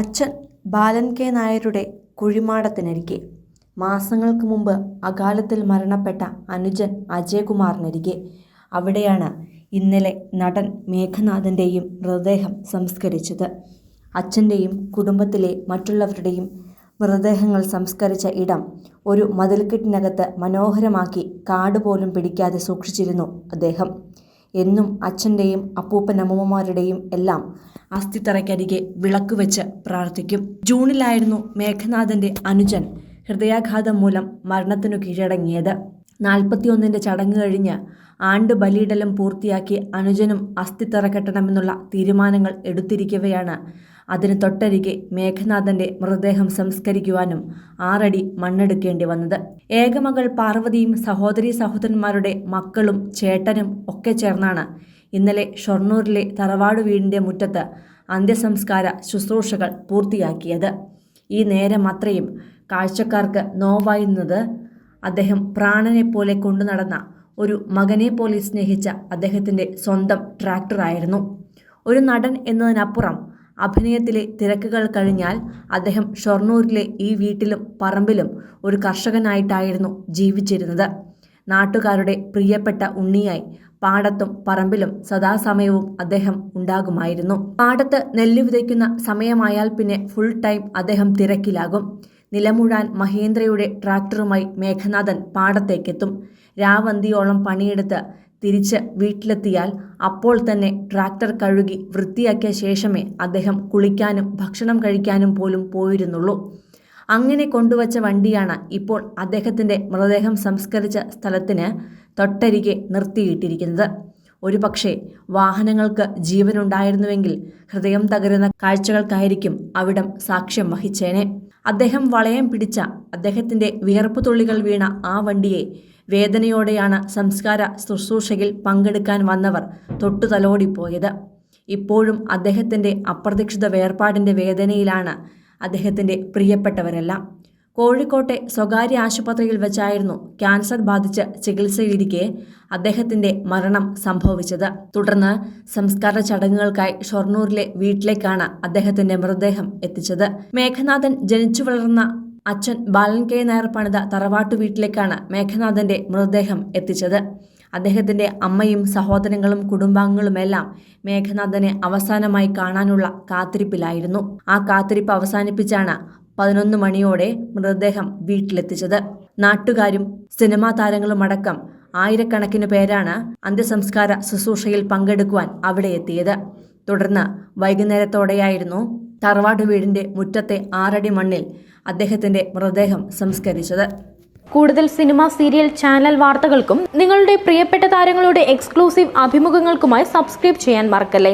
അച്ഛൻ ബാലൻ കെ നായരുടെ കുഴിമാടത്തിനരികെ. മാസങ്ങൾക്ക് മുമ്പ് അകാലത്തിൽ മരണപ്പെട്ട അനുജൻ അജയകുമാറിനരികെ. അവിടെയാണ് ഇന്നലെ നടൻ മേഘനാഥന്റെയും മൃതദേഹം സംസ്കരിച്ചത്. അച്ഛന്റെയും കുടുംബത്തിലെ മറ്റുള്ളവരുടെയും മൃതദേഹങ്ങൾ സംസ്കരിച്ച ഇടം ഒരു മതിൽക്കെട്ടിനകത്ത് മനോഹരമാക്കി കാട് പോലും പിടിക്കാതെ സൂക്ഷിച്ചിരുന്നു അദ്ദേഹം. എന്നും അച്ഛന്റെയും അപ്പൂപ്പനമ്മൂമ്മമാരുടെയും എല്ലാം അസ്ഥിത്തറയ്ക്കരികെ വിളക്ക് വെച്ച് പ്രാർത്ഥിക്കും. ജൂണിലായിരുന്നു മേഘനാഥന്റെ അനുജൻ ഹൃദയാഘാതം മൂലം മരണത്തിനു കീഴടങ്ങിയത്. നാൽപ്പത്തിയൊന്നിന്റെ ചടങ്ങ് കഴിഞ്ഞ് ആണ്ട് ബലിയിടലും പൂർത്തിയാക്കി അനുജനും അസ്ഥിത്തറ കെട്ടണമെന്നുള്ള തീരുമാനങ്ങൾ എടുത്തിരിക്കവെയാണ്. അതിന് തൊട്ടരികെ മേഘനാഥന്റെ മൃതദേഹം സംസ്കരിക്കുവാനും ആറടി മണ്ണെടുക്കേണ്ടി വന്നത്. ഏകമകൾ പാർവതിയും സഹോദരി സഹോദരന്മാരുടെ മക്കളും ചേട്ടനും ഒക്കെ ചേർന്നാണ് ഇന്നലെ ഷൊർണൂരിലെ തറവാട് വീടിന്റെ മുറ്റത്ത് അന്ത്യസംസ്കാര ശുശ്രൂഷകൾ പൂർത്തിയാക്കിയത്. ഈ നേരം അത്രയും കാഴ്ചക്കാർക്ക് നോവായിരുന്നത് അദ്ദേഹം പ്രാണനെ പോലെ കൊണ്ടു നടന്ന ഒരു മകനെ പോലെ സ്നേഹിച്ച അദ്ദേഹത്തിന്റെ സ്വന്തം ട്രാക്ടറായിരുന്നു. ഒരു നടൻ എന്നതിനപ്പുറം അഭിനയത്തിലെ തിരക്കുകൾ കഴിഞ്ഞാൽ അദ്ദേഹം ഷൊർണൂരിലെ ഈ വീട്ടിലും പറമ്പിലും ഒരു കർഷകനായിട്ടായിരുന്നു ജീവിച്ചിരുന്നത്. നാട്ടുകാരുടെ പ്രിയപ്പെട്ട ഉണ്ണിയായി പാടത്തും പറമ്പിലും സദാസമയവും അദ്ദേഹം ഉണ്ടാകുമായിരുന്നു. പാടത്ത് നെല്ല് വിതയ്ക്കുന്ന സമയമായാൽ പിന്നെ ഫുൾ ടൈം അദ്ദേഹം തിരക്കിലാകും. നിലമുഴാൻ മഹേന്ദ്രയുടെ ട്രാക്ടറുമായി മേഘനാഥൻ പാടത്തേക്കെത്തും. രാവന്തിയോളം പണിയെടുത്ത് തിരിച്ച് വീട്ടിലെത്തിയാൽ അപ്പോൾ തന്നെ ട്രാക്ടർ കഴുകി വൃത്തിയാക്കിയ ശേഷമേ അദ്ദേഹം കുളിക്കാനും ഭക്ഷണം കഴിക്കാനും പോലും പോയിരുന്നുള്ളൂ. അങ്ങനെ കൊണ്ടുവച്ച വണ്ടിയാണ് ഇപ്പോൾ അദ്ദേഹത്തിന്റെ മൃതദേഹം സംസ്കരിച്ച സ്ഥലത്തിന് തൊട്ടരികെ നിർത്തിയിട്ടിരിക്കുന്നത്. ഒരു പക്ഷേ വാഹനങ്ങൾക്ക് ജീവനുണ്ടായിരുന്നുവെങ്കിൽ ഹൃദയം തകരുന്ന കാഴ്ചകൾക്കായിരിക്കും അവിടം സാക്ഷ്യം വഹിച്ചേനെ. അദ്ദേഹം വളയം പിടിച്ച അദ്ദേഹത്തിന്റെ വിയർപ്പ് തുള്ളികൾ വീണ ആ വണ്ടിയെ വേദനയോടെയാണ് സംസ്കാര ശുശ്രൂഷയിൽ പങ്കെടുക്കാൻ വന്നവർ തൊട്ടുതലോടിപ്പോയത്. ഇപ്പോഴും അദ്ദേഹത്തിന്റെ അപ്രതീക്ഷിത വേർപാടിന്റെ വേദനയിലാണ് അദ്ദേഹത്തിന്റെ പ്രിയപ്പെട്ടവരെല്ലാം. കോഴിക്കോട്ടെ സ്വകാര്യ ആശുപത്രിയിൽ വെച്ചായിരുന്നു ക്യാൻസർ ബാധിച്ച് ചികിത്സയിലിരിക്കെ അദ്ദേഹത്തിന്റെ മരണം സംഭവിച്ചത്. തുടർന്ന് സംസ്കാര ചടങ്ങുകൾക്കായി ഷൊർണൂരിലെ വീട്ടിലേക്കാണ് അദ്ദേഹത്തിന്റെ മൃതദേഹം എത്തിച്ചത്. മേഘനാഥൻ ജനിച്ചു വളർന്ന അച്ഛൻ ബാലൻ കെ നായർ പണിത തറവാട്ടു വീട്ടിലേക്കാണ് മേഘനാഥന്റെ മൃതദേഹം എത്തിച്ചത്. അദ്ദേഹത്തിന്റെ അമ്മയും സഹോദരങ്ങളും കുടുംബാംഗങ്ങളുമെല്ലാം മേഘനാഥനെ അവസാനമായി കാണാനുള്ള കാത്തിരിപ്പിലായിരുന്നു. ആ കാത്തിരിപ്പ് അവസാനിപ്പിച്ചാണ് പതിനൊന്ന് മണിയോടെ മൃതദേഹം വീട്ടിലെത്തിച്ചത്. നാട്ടുകാരും സിനിമാ താരങ്ങളുമടക്കം ആയിരക്കണക്കിന് പേരാണ് അന്ത്യസംസ്കാര ശുശ്രൂഷയിൽ പങ്കെടുക്കുവാൻ അവിടെ എത്തിയത്. തുടർന്ന് വൈകുന്നേരത്തോടെയായിരുന്നു തറവാട് വീടിന്റെ മുറ്റത്തെ ആറടി മണ്ണിൽ അദ്ദേഹത്തിന്റെ മൃതദേഹം സംസ്കരിച്ചത്. കൂടുതൽ സിനിമ സീരിയൽ ചാനൽ വാർത്തകൾക്കും നിങ്ങളുടെ പ്രിയപ്പെട്ട താരങ്ങളുടെ എക്സ്ക്ലൂസീവ് അഭിമുഖങ്ങൾക്കുമായി സബ്സ്ക്രൈബ് ചെയ്യാൻ മറക്കല്ലേ?